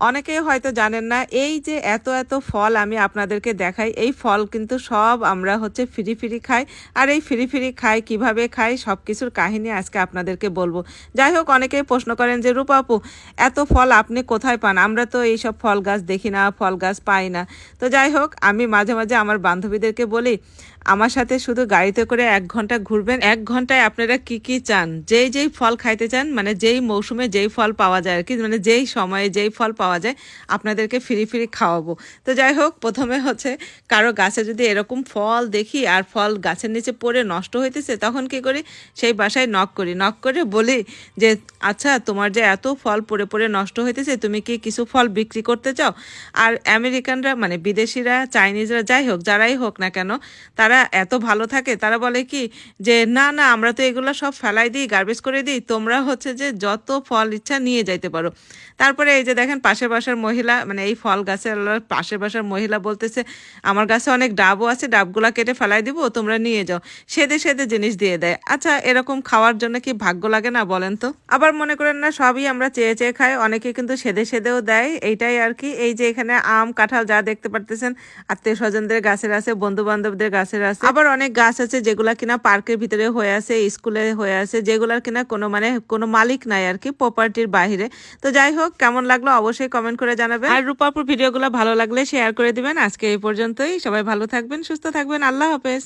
অনেকেই হয়তো জানেন না, এই যে এত এত ফল আমি আপনাদেরকে দেখাই, এই ফল কিন্তু সব আমরা হচ্ছে ফ্রি ফ্রি খাই। আর এই ফ্রি ফ্রি খাই, কীভাবে খাই সব কিছুর কাহিনী আজকে আপনাদেরকে বলব। যাই হোক, অনেকেই প্রশ্ন করেন যে, রূপা আপু, এত ফল আপনি কোথায় পান? আমরা তো এইসব ফল গাছ দেখি না, ফল গাছ পাই না। তো যাই হোক, আমি মাঝে মাঝে আমার বান্ধবীদেরকে বলি, আমার সাথে শুধু গাড়িতে করে এক ঘণ্টা ঘুরবেন। এক ঘন্টায় আপনারা কি কি চান? যেই যেই ফল খাইতে চান মানে যেই মৌসুমে যেই ফল পাওয়া যায় আর কি মানে যেই সময়ে যেই ফল পাওয়া যায়, আপনাদেরকে ফ্রি ফ্রি খাওয়াবো। তো যাই হোক, প্রথমে হচ্ছে কারও গাছে যদি এরকম ফল দেখি আর ফল গাছের নিচে পড়ে নষ্ট হইতেছে, তখন কি করি? সেই বাসায় নক করি। নক করে বলি যে আচ্ছা তোমার যে এত ফল পড়ে পড়ে নষ্ট হইতেছে, তুমি কি কিছু ফল বিক্রি করতে চাও? আর আমেরিকানরা মানে বিদেশিরা, চাইনিজরা, যাই হোক, যারাই হোক না কেন, তারা এত ভালো থাকে, তারা বলে কি যে, না না, আমরা তো এগুলো সব ফেলাই দিই গার্বেজ করে দিই, তোমরা হচ্ছে যে যত ফল ইচ্ছা নিয়ে যাইতে পারো। তারপরে এই যে দেখেন পাশের বাসার মহিলা মানে এই ফল গাছের পাশের বাসার মহিলা বলতেছে, আমার গাছে অনেক ডাবও আছে, ডাবগুলা কেটে ফেলাই দিব, তোমরা নিয়ে যাও। সেদে সেদে জিনিস দিয়ে দেয়। আচ্ছা এরকম খাওয়ার জন্য কি ভাগ্য লাগে না বলেন তো? আবার মনে করেন না, সবই আমরা চেয়ে চেয়ে খাই, অনেকে কিন্তু সেদে সেদেও দেয়, এইটাই আর কি। এই যে এখানে আম, কাঁঠাল যা দেখতে পারতেছেন, আত্মীয় স্বজনদের গাছের আছে বন্ধু বান্ধবদের গাছের আছে। আবার অনেক গাছ আছে যেগুলা কিনা পার্কের ভিতরে হয়ে আছে, স্কুলে হয়ে আছে, যেগুলার কিনা কোনো মানে কোনো মালিক নাই আর কি প্রপার্টির বাইরে তো যাই হোক, কেমন লাগল? অবশ্যই কমেন্ট করে জানাবেন। আর রূপাপুর ভিডিওগুলো ভালো লাগলে শেয়ার করে দিবেন। আজকে এই পর্যন্তই। সবাই ভালো থাকবেন, সুস্থ থাকবেন। আল্লাহ হাফেজ।